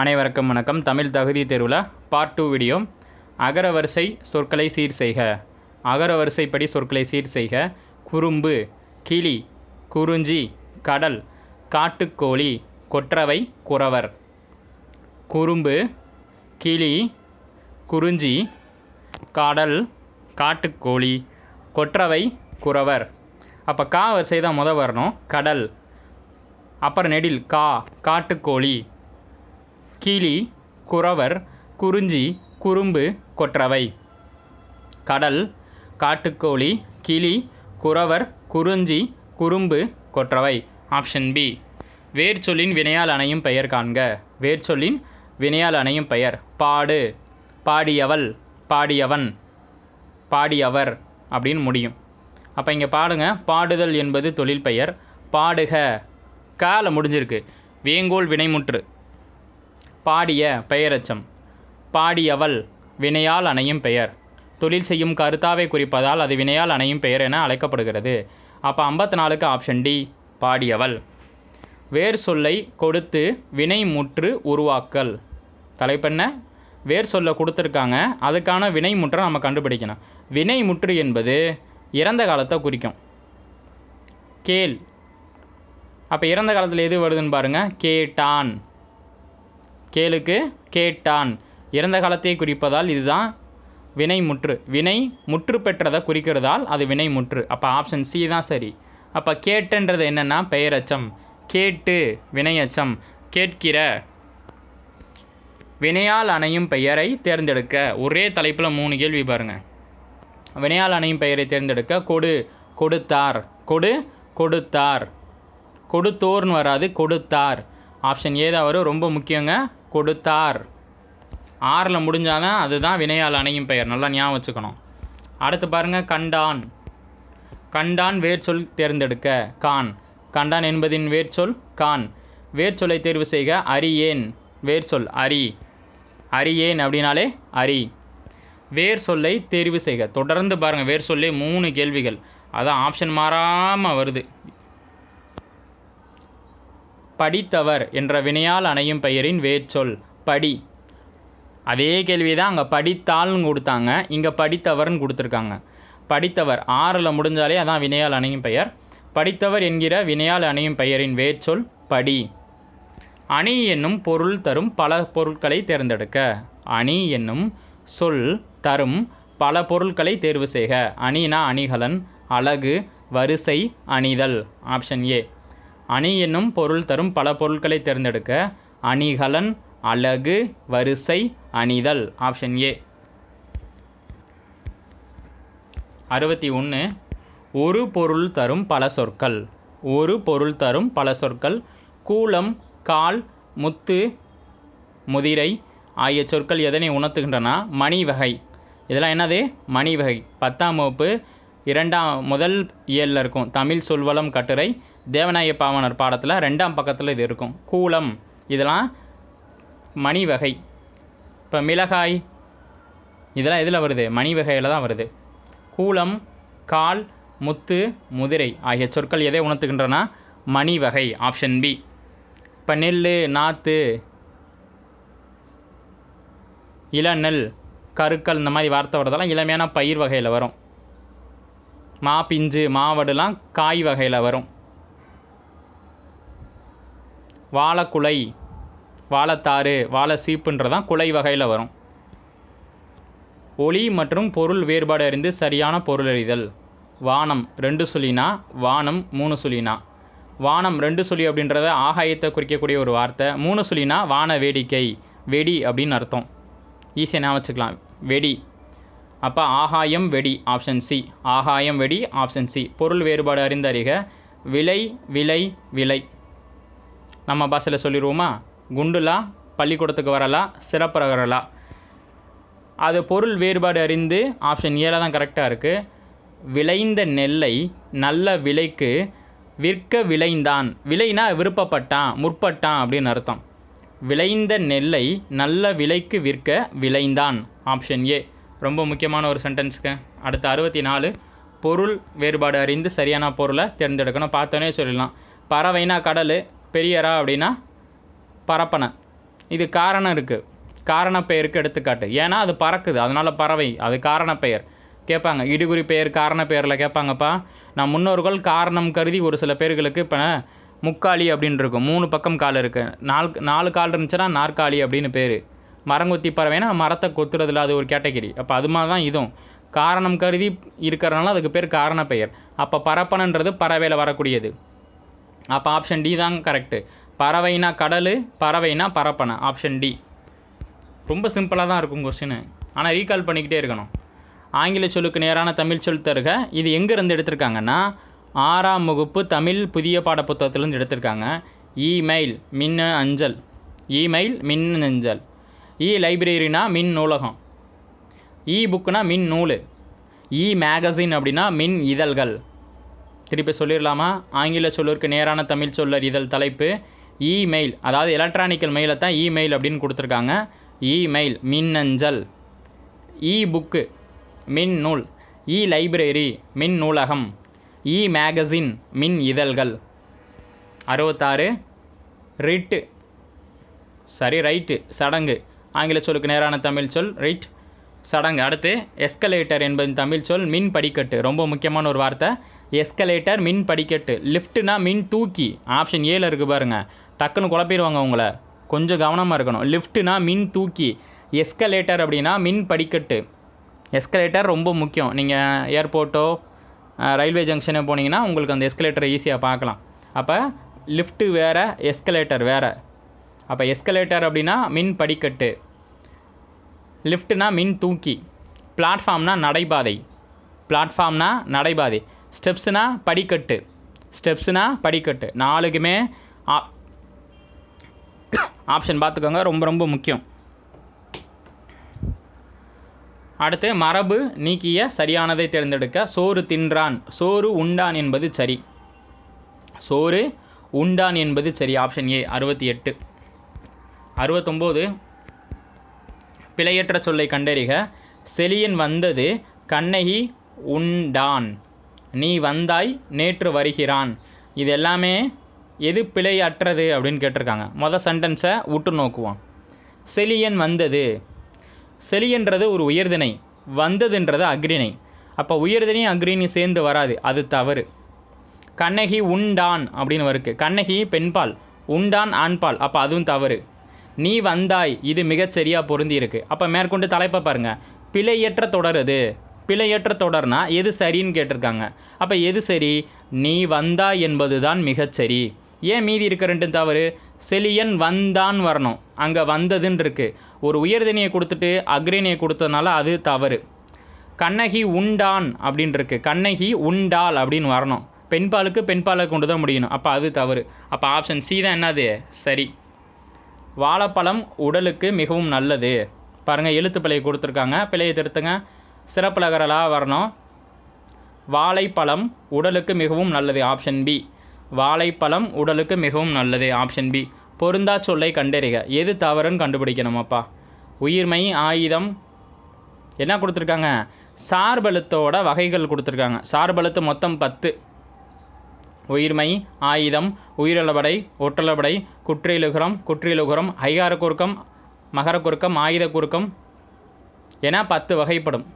அனைவருக்கும் வணக்கம். தமிழ் தகுதி தேர்வில் பார்ட் டூ வீடியோ அகரவரிசை சொற்களை சீர் செய்க. அகரவரிசைப்படி சொற்களை சீர் செய்க. குறும்பு கிளி குறிஞ்சி கடல் காட்டுக்கோழி கொற்றவை குறவர். குறும்பு கிளி குறிஞ்சி காடல் காட்டுக்கோழி கொற்றவை குறவர். அப்போ கா வரிசை தான் முத வரணும். கடல். அப்புறம் நெடில் கா காட்டுக்கோழி கிளி குறவர் குறிஞ்சி குறும்பு கொற்றவை. கடல் காட்டுக்கோழி கிளி குறவர் குறிஞ்சி குறும்பு கொற்றவை. ஆப்ஷன் பி வேர்ச்சொல்லின் வினையால் அணையும் பெயர் காண்க. வேர்ச்சொல்லின் வினையால் அணையும் பெயர் பாடு. பாடியவள் பாடியவன் பாடியவர் அப்படின்னு முடியும். அப்போ இங்கே பாடுங்க. பாடுதல் என்பது தொழில் பெயர். பாடுக. கால முடிஞ்சிருக்கு. வேங்கோல் வினைமுற்று. பாடிய பெயரச்சம். பாடியவள் வினையால் அணையும் பெயர். தொழில் செய்யும் கருத்தாவை குறிப்பதால் அது வினையால் அணையும் பெயர் என அழைக்கப்படுகிறது. அப்போ ஐம்பத்தி நாலுக்கு ஆப்ஷன் டி பாடியவள். வேர் சொல்லை கொடுத்து வினை முற்று உருவாக்கல். தலைப்பெண்ண வேர் சொல்லை கொடுத்துருக்காங்க. அதுக்கான வினை முற்றை நம்ம கண்டுபிடிக்கணும். வினை முற்று என்பது இறந்த காலத்தை குறிக்கும். கேள். அப்போ இறந்த காலத்தில் எது வருதுன்னு பாருங்கள் கேட்டான். கேளுக்கு கேட்டான். இறந்த காலத்தை குறிப்பதால் இதுதான் வினை முற்று. வினை முற்று பெற்றதை குறிக்கிறதால் அது வினை முற்று. அப்போ ஆப்ஷன் சி தான் சரி. அப்போ கேட்டுன்றது என்னென்னா பெயரச்சம். கேட்டு வினையச்சம். கேட்கிற வினையால் அணையும் பெயரை தேர்ந்தெடுக்க. ஒரே தலைப்பில் மூணு கேள்வி பாருங்க. வினையால் அணையும் பெயரை தேர்ந்தெடுக்க கொடு கொடுத்தார். கொடு கொடுத்தார். கொடுத்தோர்னு வராது கொடுத்தார். ஆப்ஷன் ஏதாவது வரும். ரொம்ப முக்கியங்க. கொடுத்தார். ஆறில் முடிஞ்சாதான் அதுதான் வினையால் அணையும் பெயர். நல்லா ஞாபகம் வச்சுக்கணும். அடுத்து பாருங்கள் கண்டான். கண்டான் வேர்ச்சொல் தேர்ந்தெடுக்க கான். கண்டான் என்பதின் வேர்ச்சொல் கான். வேர்ச்சொல்லை தேர்வு செய்க அரியேன். வேர்ச்சொல் அரி. அரியேன் அப்படின்னாலே அரி. வேர் சொல்லை தேர்வு செய்க. தொடர்ந்து பாருங்கள் வேர் சொல்லே மூணு கேள்விகள். அதான் ஆப்ஷன் மாறாமல் வருது. படித்தவர் என்ற வினையால் அணையும் பெயரின் வேர்ச்சொல் படி. அதே கேள்வி தான் அங்கே படித்தாள்னு கொடுத்தாங்க இங்கே படித்தவர்னு கொடுத்துருக்காங்க. படித்தவர் ஆறில் முடிஞ்சாலே அதான் வினையால் அணையும் பெயர். படித்தவர் என்கிற வினையால் அணையும் பெயரின் வேர்ச்சொல் படி. அணி என்னும் பொருள் தரும் பல பொருட்களை தேர்ந்தெடுக்க. அணி என்னும் சொல் தரும் பல பொருட்களை தேர்வு செய்க. அணினா அணிகலன் அழகு வரிசை அணிதல் ஆப்ஷன் ஏ. அணி என்னும் பொருள் தரும் பல பொருட்களை தேர்ந்தெடுக்க அணிகலன் அழகு வரிசை அணிதல் ஆப்ஷன் ஏ அறுபத்தி ஒன்று ஒரு பொருள் தரும் பல சொற்கள். ஒரு பொருள் தரும் பல சொற்கள். கூலம் கால் முத்து முதிரை ஆகிய சொற்கள் எதனை உணர்த்துகின்றன? மணி வகை. இதெல்லாம் என்னது? மணி வகை. பத்தாம் வகுப்பு இரண்டாம் முதல் இயலில் இருக்கும். தமிழ் சொல்வளம் கட்டுரை. தேவநாய பாவனர் பாடத்தில் ரெண்டாம் பக்கத்தில் இது இருக்கும். கூலம் இதெல்லாம் மணி வகை. இப்போ மிளகாய் இதெல்லாம் எதில் வருது? மணி வகையில் தான் வருது. கூலம் கால் முத்து முதிரை ஆகிய சொற்கள் எதை உணர்த்துகின்றன? மணி வகை ஆப்ஷன் பி இப்போ நெல் நாற்று இளநெல் கருக்கள் இந்த மாதிரி வார்த்தை வரதெல்லாம் இளமையான பயிர் வகையில் வரும். மா பிஞ்சு மாவடுலாம் காய் வகையில் வரும். வாழைக்குலை வாழைத்தாறு வாழை சீப்புன்றதான் குலை வகையில் வரும். ஒளி மற்றும் பொருள் வேறுபாடு அறிந்து சரியான பொருள் அறிதல். வானம் ரெண்டு சொல்லினா வானம் மூணு சொல்லினா. வானம் ரெண்டு சொல்லி அப்படின்றத ஆகாயத்தை குறிக்கக்கூடிய ஒரு வார்த்தை. மூணு சொல்லினா வான வேடிக்கை வெடி அப்படின்னு அர்த்தம். ஈஸியாக ஞாபகம் வச்சுக்கலாம். வெடி. அப்போ ஆகாயம் வெடி ஆப்ஷன் சி ஆகாயம் வெடி ஆப்ஷன் சி பொருள் வேறுபாடு அறிந்தறிக விலை விலை விலை. நம்ம பாஷையில் சொல்லிடுவோமா? குண்டுலா பள்ளிக்கூடத்துக்கு வரலா சிறப்புறகரலா அது பொருள் வேறுபாடு அறிந்து ஆப்ஷன் ஏல தான் கரெக்டாக இருக்குது விளைந்த நெல்லை நல்ல விலைக்கு விற்க விளைந்தான். விலைனா விருப்பப்பட்டான் முற்பட்டான் அப்படின்னு அர்த்தம். விளைந்த நெல்லை நல்ல விலைக்கு விற்க விளைந்தான். ஆப்ஷன் ஏ ரொம்ப முக்கியமான ஒரு சென்டென்ஸுக்கு அடுத்த அறுபத்தி நாலு பொருள் வேறுபாடு அறிந்து சரியான பொருளை தேர்ந்தெடுக்கணும். பார்த்தோன்னே சொல்லிடலாம். பறவைனா கடல் பெரியரா அப்படின்னா பரப்பனை. இது காரணம் இருக்குது காரண பெயருக்கு எடுத்துக்காட்டு. ஏன்னா அது பறக்குது. அதனால் பறவை. அது காரண பெயர். கேட்பாங்க. இடுகுறி பெயர் காரண பெயரில் கேட்பாங்கப்பா. நான் முன்னோர்கள் காரணம் கருதி ஒரு சில பேர்களுக்கு இப்போ முக்காலி அப்படின்னு இருக்கும். மூணு பக்கம் கால் இருக்குது நாலு நாலு கால் இருந்துச்சுன்னா நாற்காலி அப்படின்னு பேர். மரங்கொத்தி பறவைனா மரத்தை கொத்துறதுல அது ஒரு கேட்டகிரி. அப்போ அது மாதிரி தான் இதுவும். காரணம் கருதி இருக்கிறனால அதுக்கு பேர் காரண பெயர். அப்போ பரப்பனன்றது பறவையில் வரக்கூடியது. அப்போ ஆப்ஷன் டி தான் கரெக்டு பறவைனா கடல் பறவைனா பரப்பனை. ஆப்ஷன் டி ரொம்ப சிம்பிளாக தான் இருக்கும் கொஸ்டின் ஆனால் ரீகால் பண்ணிக்கிட்டே இருக்கணும். ஆங்கில சொல்லுக்கு நேரான தமிழ் சொல் தருக. இது எங்கேருந்து எடுத்திருக்காங்கன்னா ஆறாம் வகுப்பு தமிழ் புதிய பாடப்புத்தகத்திலேருந்து எடுத்திருக்காங்க. இமெயில் மின் அஞ்சல். இமெயில் மின் அஞ்சல். இ லைப்ரரினா மின் நூலகம். இ புக்குனா மின் நூல். இ மேகசின் அப்படின்னா மின் இதழ்கள். திருப்பி சொல்லிடலாமா? ஆங்கில சொல்லிற்கு நேரான தமிழ் சொல்லர் இதழ் தலைப்பு இமெயில் அதாவது எலக்ட்ரானிக்கல் மெயிலை தான் இமெயில் அப்படின்னு கொடுத்துருக்காங்க. இமெயில் மின்னஞ்சல். இ புக்கு மின் நூல் இ லைப்ரரி மின் நூலகம் இ மேகசின் மின் இதழ்கள் அறுபத்தாறு ரிட்டு சரி ரைட்டு சடங்கு. ஆங்கில சொல்லுக்கு நேரான தமிழ் சொல் ரைட். சடங்கு. அடுத்து எஸ்கலேட்டர் என்பது தமிழ் சொல் மின் படிக்கட்டு. ரொம்ப முக்கியமான ஒரு வார்த்தை. எஸ்கலேட்டர் மின் படிக்கட்டு. லிஃப்ட்னா மின் தூக்கி. ஆப்ஷன் ஏல இருக்குது பாருங்கள் டக்குன்னு குழப்பிடுவாங்க உங்களை. கொஞ்சம் கவனமாக இருக்கணும். லிஃப்ட்னா மின் தூக்கி. எஸ்கலேட்டர் அப்படின்னா மின் படிக்கட்டு. எஸ்கலேட்டர் ரொம்ப முக்கியம். நீங்கள் ஏர்போர்ட்டோ ரயில்வே ஜங்ஷனோ போனீங்கன்னா உங்களுக்கு அந்த எஸ்கலேட்டரை ஈஸியாக பார்க்கலாம். அப்போ லிஃப்ட்டு வேறு எஸ்கலேட்டர் வேறு. அப்போ எஸ்கலேட்டர் அப்படின்னா மின் படிக்கட்டு. லிஃப்ட்டுனா மின் தூக்கி. பிளாட்ஃபார்ம்னா நடைபாதை. பிளாட்ஃபார்ம்னா நடைபாதை. ஸ்டெப்ஸ்னா படிக்கட்டு. ஸ்டெப்ஸ்னா படிக்கட்டு. நாலுக்குமே ஆப்ஷன் பார்த்துக்கோங்க. ரொம்ப ரொம்ப முக்கியம். அடுத்து மரபு நீக்கிய சரியானதை தேர்ந்தெடுக்க சோறு தின்றான். சோறு உண்டான் என்பது சரி. சோறு உண்டான் என்பது சரி. ஆப்ஷன் ஏ அறுபத்தி எட்டு. அறுபத்தொம்போது பிழையற்ற சொல்லை கண்டறிக. செலியன் வந்தது கண்ணகி உண்டான். நீ வந்தாய் நேற்று வருகிறான். இது எல்லாமே எது பிழையற்றது அப்படின்னு கேட்டிருக்காங்க. மொதல் சென்டென்ஸை உற்று நோக்குவோம். செலியன் வந்தது. செலியன்றது ஒரு உயர்திணை. வந்ததுன்றது அக்ரிணை. அப்போ உயர்திணை அக்ரிணி சேர்ந்து வராது. அது தவறு. கண்ணகி உண்டான் அப்படின்னு வருது. கண்ணகி பெண்பால். உண்டான் ஆண்பால். அப்போ அதுவும் தவறு. நீ வந்தாய். இது மிகச்சரியாக பொருந்தி இருக்கு அப்போ மேற்கொண்டு தலைப்பை பாருங்கள் பிழையற்ற தொடருது பிழையற்ற தொடர்னா எது சரின்னு கேட்டிருக்காங்க. அப்போ எது சரி? நீ வந்தா என்பது தான் மிகச்சரி ஏன் மீதி இருக்க ரெண்டும் தவறு? செலியன் வந்தான் வரணும். அங்கே வந்ததுன்னு இருக்கு. ஒரு உயர்தினியை கொடுத்துட்டு அக்ரிணியை கொடுத்ததுனால அது தவறு. கண்ணகி உண்டான் அப்படின்னு இருக்கு. கண்ணகி உண்டாள் அப்படின்னு வரணும். பெண்பாலுக்கு பெண்பாலை கொண்டு தான் முடியணும். அப்போ அது தவறு. அப்போ ஆப்ஷன் சி தான் என்னது? சரி. வாழைப்பழம் உடலுக்கு மிகவும் நல்லது. பாருங்கள் எழுத்து பிழையை கொடுத்துருக்காங்க. பிழையை திருத்துங்க. சிறப்புலகரலாக வரணும். வாழைப்பழம் உடலுக்கு மிகவும் நல்லது ஆப்ஷன் பி வாழைப்பழம் உடலுக்கு மிகவும் நல்லது ஆப்ஷன் பி பொருந்தா சொல்லை கண்டறிக. எது தவறுன்னு கண்டுபிடிக்கணுமாப்பா. உயிர்மை ஆயுதம் என்ன கொடுத்துருக்காங்க? சார்பெழுத்தோட வகைகள் கொடுத்துருக்காங்க. சார்பெழுத்து மொத்தம் பத்து. உயிர்மை ஆயுதம் உயிரிழபடை ஒற்றளபடை குற்றியலுகரம் குற்றியலுகரம் ஐகார குறுக்கம் மகர குறுக்கம் ஆயுத குறுக்கம் என பத்து வகைப்படும்.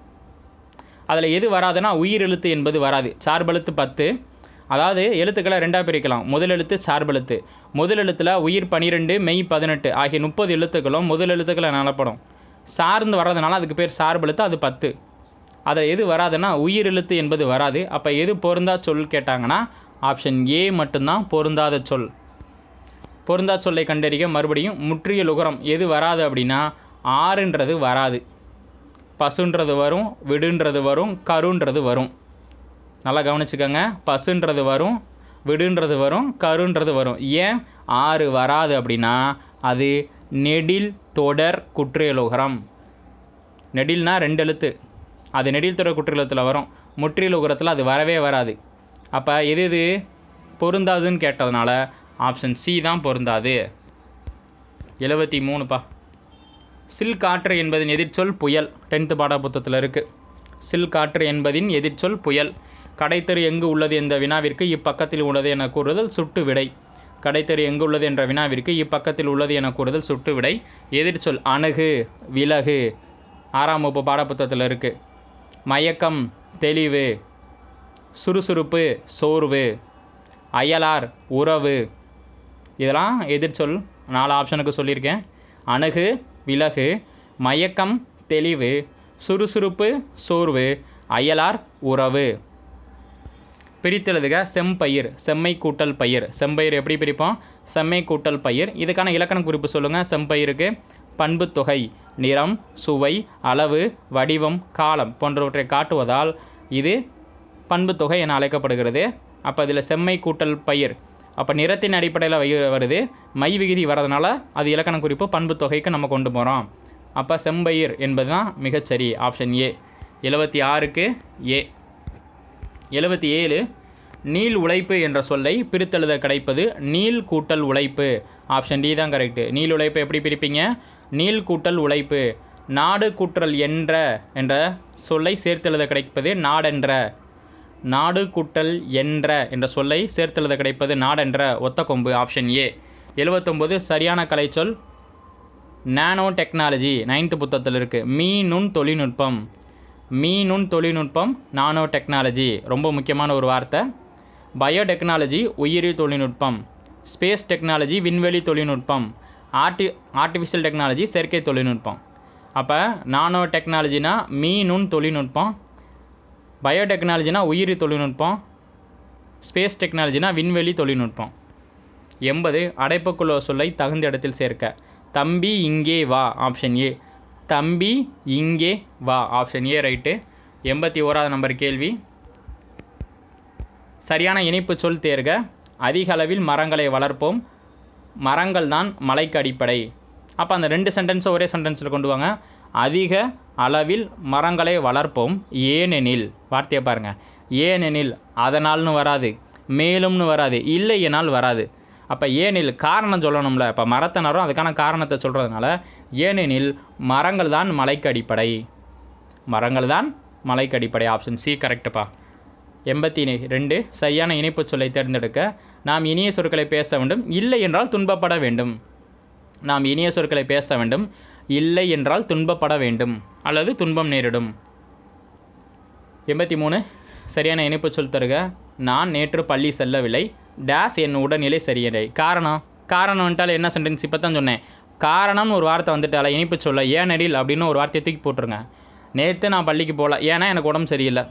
அதில் எது வராதுன்னா உயிர் எழுத்து என்பது வராது. சார்பெழுத்து பத்து. அதாவது எழுத்துக்களை ரெண்டாக பிரிக்கலாம். முதல் எழுத்து சார்பெழுத்து முதல் எழுத்தில் உயிர் பன்னிரெண்டு மெய் பதினெட்டு ஆகிய முப்பது எழுத்துக்களும் முதல் எழுத்துக்களை நிலப்படும். சார்ந்து வர்றதுனால அதுக்கு பேர் சார்பெழுத்து அது பத்து. அதில் எது வராதுன்னா உயிர் எழுத்து என்பது வராது. அப்போ எது பொருந்தா சொல் கேட்டாங்கன்னா ஆப்ஷன் ஏ மட்டும்தான் பொருந்தாத சொல். பொருந்தா சொல்லை கண்டறிக மறுபடியும் முற்றிய லுகரம் எது வராது அப்படின்னா ஆறுன்றது வராது. பசுன்றது வரும் விடுன்றது வரும் கருன்றது வரும். நல்லா கவனிச்சுக்கோங்க. பசுன்றது வரும் விடுன்றது வரும் கருன்றது வரும். ஏன்? ஆறு வராது அப்படின்னா அது நெடில் தொடர் குற்றியலுகரம். நெடில்னா ரெண்டு எழுத்து. அது நெடில் தொடர் குற்றியலுகத்தில் வரும். முற்றியலுகரத்தில் அது வரவே வராது. அப்போ எது எது? பொருந்தாதுன்னு கேட்டதுனால ஆப்ஷன் சி தான் பொருந்தாது. எழுபத்தி மூணுப்பா. சில் காற்று என்பதின் எதிர்ச்சொல் புயல். டென்த்து பாடப்புத்தத்தில் இருக்குது சில் காற்று என்பதின் எதிர்ச்சொல் புயல். கடைத்தெரு எங்கு உள்ளது என்ற வினாவிற்கு இப்பக்கத்தில் உள்ளது என கூறுதல் சுட்டு விடை. கடைத்தெரு எங்குள்ளது என்ற வினாவிற்கு இப்பக்கத்தில் உள்ளது என கூறுதல் சுட்டு விடை. எதிர்ச்சொல் அணுகு விலகு. ஆறாம் வகுப்பு பாடப்புத்தகத்தில் இருக்குது மயக்கம் தெளிவு. சுறுசுறுப்பு சோர்வு. அயலார் உறவு. இதெல்லாம் எதிர்ச்சொல். நாலு ஆப்ஷனுக்கு சொல்லியிருக்கேன். அணுகு விலகு மயக்கம் தெளிவு சுறுசுறுப்பு சோர்வு அயலார் உறவு. பிரித்தெழுதுக செம்பயிர் செம்மை கூட்டல் பயிர் செம்பயிர் எப்படி பிரிப்போம்? செம்மை கூட்டல் பயிர் இதுக்கான இலக்கண குறிப்பு சொல்லுங்கள் செம்பயிருக்கு பண்புத்தொகை நிறம் சுவை அளவு வடிவம் காலம் போன்றவற்றை காட்டுவதால் இது பண்புத்தொகை என அழைக்கப்படுகிறது. அப்போ இதில் செம்மை கூட்டல் பயிர் அப்போ நிறத்தின் அடிப்படையில் வை வருது. மை விகுதி வரதுனால அது இலக்கண குறிப்பு பண்பு தொகைக்கு நம்ம கொண்டு போகிறோம் அப்போ செம்பயிர் என்பது தான் மிகச்சரி ஆப்ஷன் ஏ எழுபத்தி ஆறுக்கு ஏ எழுபத்தி ஏழு. நீள் உழைப்பு என்ற சொல்லை பிரித்தெழுத கிடைப்பது நீள் கூட்டல் உழைப்பு. ஆப்ஷன் டி தான் கரெக்டு நீள் உழைப்பு எப்படி பிரிப்பீங்க? நீள் கூட்டல் உழைப்பு. நாடு கூற்றல் என்ற என்ற சொல்லை சேர்த்தெழுத கிடைப்பது நாடென்ற. நாடு கூட்டல் என்ற என்ற சொல்லை சேர்த்தெழுத கிடைப்பது நாடென்ற ஒத்த கொம்பு ஆப்ஷன் ஏ எழுபத்தொம்போது சரியான கலைச்சொல். நானோ டெக்னாலஜி நைன்த்து புத்தகத்தில் இருக்குது மீ நுண் தொழில்நுட்பம். மீ நுண் தொழில்நுட்பம் நானோ டெக்னாலஜி ரொம்ப முக்கியமான ஒரு வார்த்தை. பயோடெக்னாலஜி உயிரி தொழில்நுட்பம். ஸ்பேஸ் டெக்னாலஜி விண்வெளி தொழில்நுட்பம். ஆர்டி ஆர்டிஃபிஷியல் டெக்னாலஜி செயற்கை தொழில்நுட்பம். அப்போ நானோ டெக்னாலஜினா மீநுண் தொழில்நுட்பம். பயோடெக்னாலஜினா உயிரி தொழில்நுட்பம் ஸ்பேஸ் டெக்னாலஜினா விண்வெளி தொழில்நுட்பம். எண்பது அடைப்புக்குள்ள சொல்லை தகுந்த இடத்தில் சேர்க்க. தம்பி இங்கே வா ஆப்ஷன் ஏ. தம்பி இங்கே வா ஆப்ஷன் ஏ ரைட்டு. எண்பத்தி ஓராவது நம்பர் கேள்வி. சரியான இணைப்பு சொல் தேர்க. அதிக அளவில் மரங்களை வளர்ப்போம். மரங்கள் தான் மலைக்கு அடிப்படை. அப்போ அந்த ரெண்டு சென்டென்ஸை ஒரே சென்டென்ஸில் கொண்டு வாங்க. அதிக அளவில் மரங்களை வளர்ப்போம். ஏனெனில் வார்த்தையை பாருங்கள் ஏனெனில் அதனால்னு வராது. மேலும்னு வராது. இல்லையினால் வராது. அப்போ ஏனில் காரணம் சொல்லணும்ல. இப்போ மரத்தை நடுறோம் அதுக்கான காரணத்தை சொல்கிறதுனால ஏனெனில் மரங்கள் தான் மலைக்கு அடிப்படை. மரங்கள் தான் மலைக்கு அடிப்படை. ஆப்ஷன் சி கரெக்டுப்பா எண்பத்தி ரெண்டு சரியான இணைப்பு சொல்லை தேர்ந்தெடுக்க நாம் இனிய சொற்களை பேச வேண்டும். இல்லை என்றால் துன்பப்பட வேண்டும். நாம் இனிய சொற்களை பேச வேண்டும். இல்லை என்றால் துன்பப்பட வேண்டும் அல்லது துன்பம் நேரிடும். எண்பத்தி மூணு. சரியான இணைப்பு சொல் தருக. நான் நேற்று பள்ளி செல்லவில்லை. டேஸ் என் உடல்நிலை சரியில்லை. காரணம்? காரணம் வந்துட்டால் என்ன சென்டென்ஸ் இப்போ தான் சொன்னேன். காரணம்னு ஒரு வார்த்தை வந்துட்டால இனிப்பு சொல்ல ஏனடில் அப்படின்னு ஒரு வார்த்தையை தூக்கி போட்டுருங்க. நேற்று நான் பள்ளிக்கு போகல ஏன்னா எனக்கு உடம்பு சரியில்லை.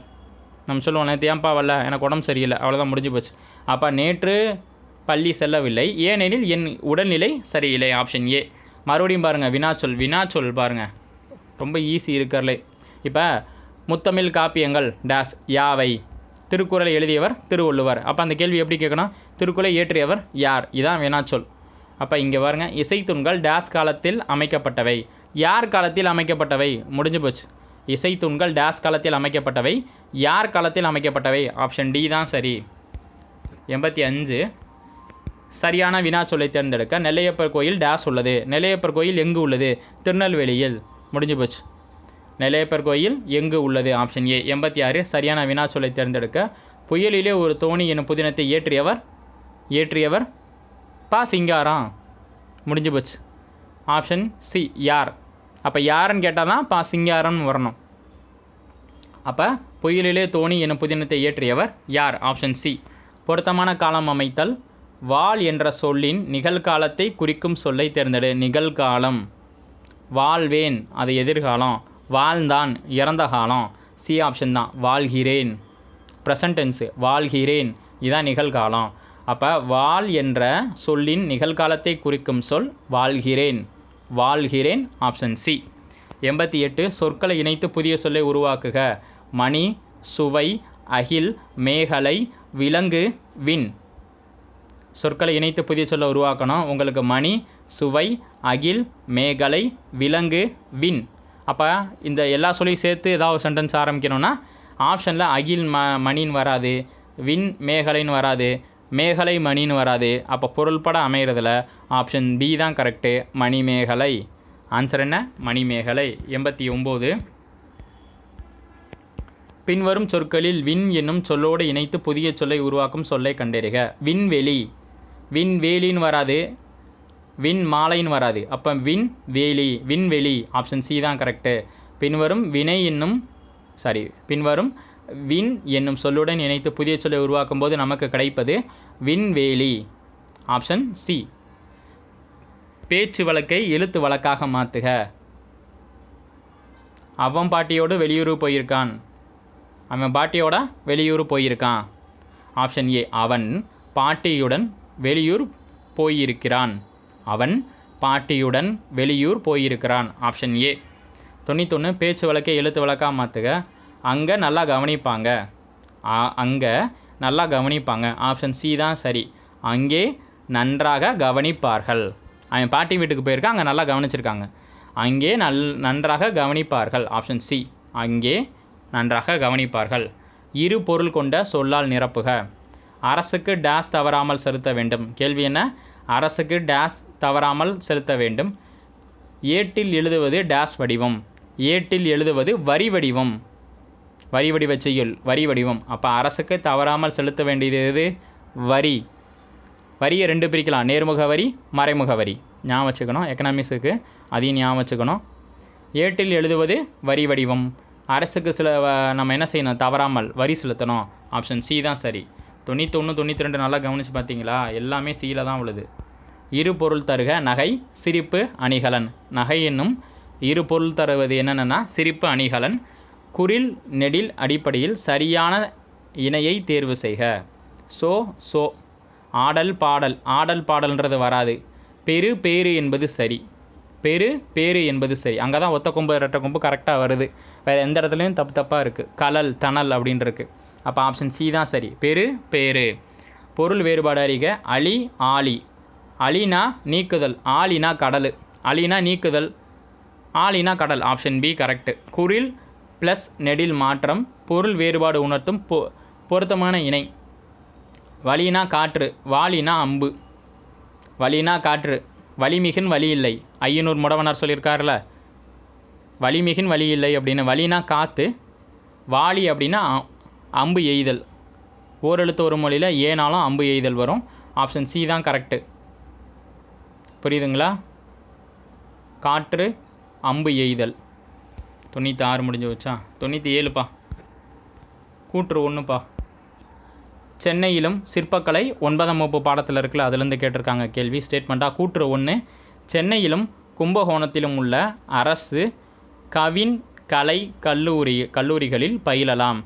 நம்ம சொல்லுவோம் நேற்று ஏன்பா வரல? எனக்கு உடம்பு சரியில்லை. அவ்வளோதான் முடிஞ்சு போச்சு. அப்போ நேற்று பள்ளி செல்லவில்லை. ஏனெனில் என் உடல்நிலை சரியில்லை. ஆப்ஷன் ஏ மறுபடியும் பாருங்கள் வினாச்சொல் வினாச்சொல் பாருங்கள் ரொம்ப ஈஸி இருக்கிறலே. இப்போ முத்தமிழ் காப்பியங்கள் டேஸ் யாவை. திருக்குறளை எழுதியவர் திருவள்ளுவர். அப்போ அந்த கேள்வி எப்படி கேட்கணும்? திருக்குறளை இயற்றியவர் யார்? இதான் வினாச்சொல். அப்போ இங்கே பாருங்கள் இசைத்தூண்கள் டேஸ் காலத்தில் அமைக்கப்பட்டவை. யார் காலத்தில் அமைக்கப்பட்டவை? முடிஞ்சு போச்சு. இசைத்தூண்கள் டேஸ் காலத்தில் அமைக்கப்பட்டவை. யார் காலத்தில் அமைக்கப்பட்டவை? ஆப்ஷன் டி தான் சரி. எண்பத்தி அஞ்சு. சரியான வினாச்சொல்லை தேர்ந்தெடுக்க நெல்லையப்பர் கோயில் டேஸ் உள்ளது. நெல்லையப்பர் கோயில் எங்கு உள்ளது? திருநெல்வேலியில். முடிஞ்சு போச்சு. நெல்லையப்பர் கோயில் எங்கு உள்ளது? Option A. எண்பத்தி ஆறு. சரியான வினாச்சொல்லை தேர்ந்தெடுக்க புயலிலே ஒரு தோணி எனும் புதினத்தை இயற்றியவர் இயற்றியவர் பா சிங்காரா முடிஞ்சு போச்சு. ஆப்ஷன் சி யார்? அப்போ யாருன்னு கேட்டால் தான் பா சிங்காரம்னு வரணும். அப்போ புயலிலே தோணி எனும் புதினத்தை இயற்றியவர் யார்? Option C. பொருத்தமான காலம் அமைத்தல் வாள் என்ற சொல்லின் நிகழ்காலத்தை குறிக்கும் சொல்லை தேர்ந்தெடு. நிகழ்காலம். வாழ்வேன் அது எதிர்காலம். வாழ்ந்தான் இறந்த காலம். சி ஆப்ஷன் தான். வாழ்கிறேன். ப்ரெசன்டென்ஸு வாழ்கிறேன். இதான் நிகழ்காலம். அப்போ வாழ் என்ற சொல்லின் நிகழ்காலத்தை குறிக்கும் சொல் வாழ்கிறேன். வாழ்கிறேன் ஆப்ஷன் சி எண்பத்தி எட்டு சொற்களை இணைத்து புதிய சொல்லை உருவாக்குக. மணி சுவை அகில் மேகலை விலங்கு விண். சொற்களை இணைத்து புதிய சொல்ல உருவாக்கணும். உங்களுக்கு மணி சுவை அகில் மேகலை விலங்கு வின். அப்போ இந்த எல்லா சொல்லையும் சேர்த்து ஏதாவது ஒரு சென்டென்ஸ் ஆரம்பிக்கணும்னா ஆப்ஷனில் அகில் ம மணின்னு வராது வின் மேகலைன்னு வராது மேகலை மணின்னு வராது. அப்போ பொருள்பட அமைகிறதுல ஆப்ஷன் பி தான் கரெக்டு மணிமேகலை ஆன்சர் என்ன? மணிமேகலை எண்பத்தி ஒம்பது. பின்வரும் சொற்களில் வின் என்னும் சொல்லோடு இணைத்து புதிய சொல்லை உருவாக்கும் சொல்லை கண்டறிக. விண்வெளி. வின் வேலின்னு வராது. வின் மாலைன்னு வராது. அப்போ வின் வேலி விண்வெளி ஆப்ஷன் சி தான் கரெக்டு பின்வரும் வினை என்னும் சாரி பின்வரும் வின் என்னும் சொல்லுடன் இணைத்து புதிய சொல்லை உருவாக்கும் போது நமக்கு கிடைப்பது விண்வேலி ஆப்ஷன் சி பேச்சு வழக்கை எழுத்து வழக்காக மாற்றுக அவன் பாட்டியோடு வெளியூர் போயிருக்கான். அவன் பாட்டியோட வெளியூர் போயிருக்கான். ஆப்ஷன் ஏ அவன் பாட்டியுடன் வெளியூர் போயிருக்கிறான். அவன் பாட்டியுடன் வெளியூர் போயிருக்கிறான். Option A. தொண்ணூத்தொன்று பேச்சு வழக்கை எழுத்து வழக்காக மாற்றுக அங்கே நல்லா கவனிப்பாங்க. அங்கே நல்லா கவனிப்பாங்க. ஆப்ஷன் சி தான் சரி. அங்கே நன்றாக கவனிப்பார்கள். அவன் பாட்டி வீட்டுக்கு போயிருக்கான் அங்கே நல்லா கவனிச்சிருக்காங்க. அங்கே நல் நன்றாக கவனிப்பார்கள். Option C. அங்கே நன்றாக கவனிப்பார்கள். இரு பொருள் கொண்ட சொல்லால் நிரப்புக. அரசுக்கு டேஸ் தவறாமல் செலுத்த வேண்டும். கேள்வி என்ன? அரசுக்கு டேஸ் தவறாமல் செலுத்த வேண்டும். ஏட்டில் எழுதுவது டேஸ் வடிவம். ஏட்டில் எழுதுவது வரி வடிவம். வரி வடிவ செய்யுள் வரி வடிவம். அப்போ அரசுக்கு தவறாமல் செலுத்த வேண்டியது எது? வரி. வரியை ரெண்டு பிரிக்கலாம். நேர்முக வரி மறைமுக வரி. ஞாபகம் வச்சுக்கணும். எக்கனாமிக்ஸுக்கு அதையும் ஞாபகம் வச்சுக்கணும். ஏட்டில் எழுதுவது வரி வடிவம். அரசுக்கு சில வ- நம்ம என்ன செய்யணும்? தவறாமல் வரி செலுத்தணும். ஆப்ஷன் சி தான் சரி. தொண்ணூத்தொன்று தொண்ணூற்றி ரெண்டு நல்லா கவனித்து பார்த்தீங்களா எல்லாமே சீல தான் உள்ளது இரு பொருள் தருக நகை சிரிப்பு அணிகலன். நகை என்னும் இரு பொருள் தருவது என்னென்னா சிரிப்பு அணிகலன். குரில் நெடில் அடிப்படையில் சரியான இணையை தேர்வு செய்க. So so. ஆடல் பாடல். ஆடல் பாடல்ன்றது வராது. பெரு பேரு என்பது சரி. பெரு பேரு என்பது சரி. அங்கே தான் ஒத்த கொம்பு இரட்டை கொம்பு கரெக்டாக வருது. வேறு எந்த இடத்துலையும் தப்பு தப்பாக இருக்குது கலல் தணல் அப்படின்னு அப்போ ஆப்ஷன் சி தான் சரி. பெரு பேரு. பொருள் வேறுபாடு அறிக. அலி ஆலி அலினா நீக்குதல் ஆலினா கடல். அலினா நீக்குதல் ஆலினா கடல். ஆப்ஷன் பி கரெக்டு குரில் ப்ளஸ் நெடில் மாற்றம். பொருள் வேறுபாடு உணர்த்தும் பொ பொருத்தமான இணை. வலினா காற்று வாலினா அம்பு. வலினா காற்று. வலிமிகின் வலி இல்லை. ஐயனூர் முடவனார் சொல்லியிருக்கார்ல. வலிமிகின் வலி இல்லை அப்படின்னு. வலினா காற்று வாலி அப்படின்னா அம்பு எய்தல். ஓரெழுத்து ஒரு மொழியில் ஏனாலும் அம்பு எய்தல் வரும். ஆப்ஷன் சி தான் கரெக்டு புரியுதுங்களா? காற்று அம்பு எய்தல். தொண்ணூற்றி ஆறு முடிஞ்சு வச்சா தொண்ணூற்றி ஏழுப்பா கூற்று ஒன்றுப்பா சென்னையிலும் சிற்பக்கலை ஒன்பதாம் வகுப்பு பாடத்தில் இருக்குல்ல அதுலேருந்து கேட்டிருக்காங்க கேள்வி ஸ்டேட்மெண்ட்டாக கூற்று ஒன்று சென்னையிலும் கும்பகோணத்திலும் உள்ள அரசு கவின் கலை கல்லூரி கல்லூரிகளில் பயிலலாம்.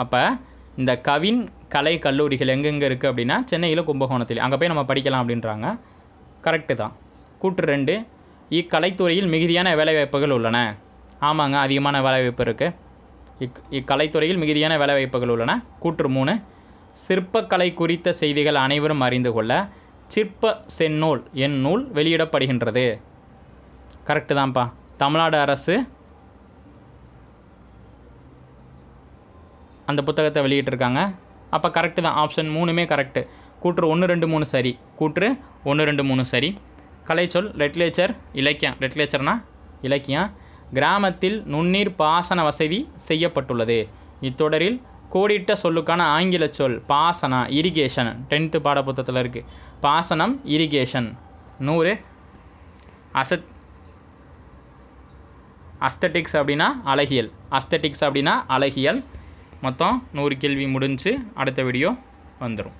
அப்போ இந்த கவின் கலை கல்லூரிகள் எங்கெங்கே இருக்குது அப்படின்னா சென்னையில் கும்பகோணத்தில். அங்கே போய் நம்ம படிக்கலாம் அப்படின்றாங்க. கரெக்டு தான். கூற்று ரெண்டு இக்கலைத்துறையில் மிகுதியான வேலைவாய்ப்புகள் உள்ளன. ஆமாங்க அதிகமான வேலைவாய்ப்பு இருக்குது இக் இக்கலைத்துறையில் மிகுதியான வேலைவாய்ப்புகள் உள்ளன. கூற்று மூணு சிற்பக்கலை குறித்த செய்திகள் அனைவரும் அறிந்து கொள்ள சிற்ப செந்நூல் என் நூல் வெளியிடப்படுகின்றது. கரெக்டு தான்ப்பா. தமிழ்நாடு அரசு அந்த புத்தகத்தை வெளியிட்டிருக்காங்க. அப்போ கரெக்டு தான். ஆப்ஷன் மூணுமே கரெக்டு கூற்று ஒன்று ரெண்டு மூணு சரி. கூற்று ஒன்று ரெண்டு மூணு சரி. கலைச்சொல் லிட்ரேச்சர் இலக்கியம். லிட்ரேச்சர்னா இலக்கியம். கிராமத்தில் நுண்ணீர் பாசன வசதி செய்யப்பட்டுள்ளது. இத்தொடரில் கோடிட்ட சொல்லுக்கான ஆங்கில சொல் பாசனா இரிகேஷன் டென்த்து பாடப்புத்தகத்தில் இருக்குது பாசனம் இரிகேஷன் நூறு. அசத் அஸ்தட்டிக்ஸ் அப்படின்னா அழகியல். அஸ்தட்டிக்ஸ் அப்படின்னா அழகியல். மொத்தம் நூறு கேள்வி முடிஞ்சு அடுத்த வீடியோ வந்துடும்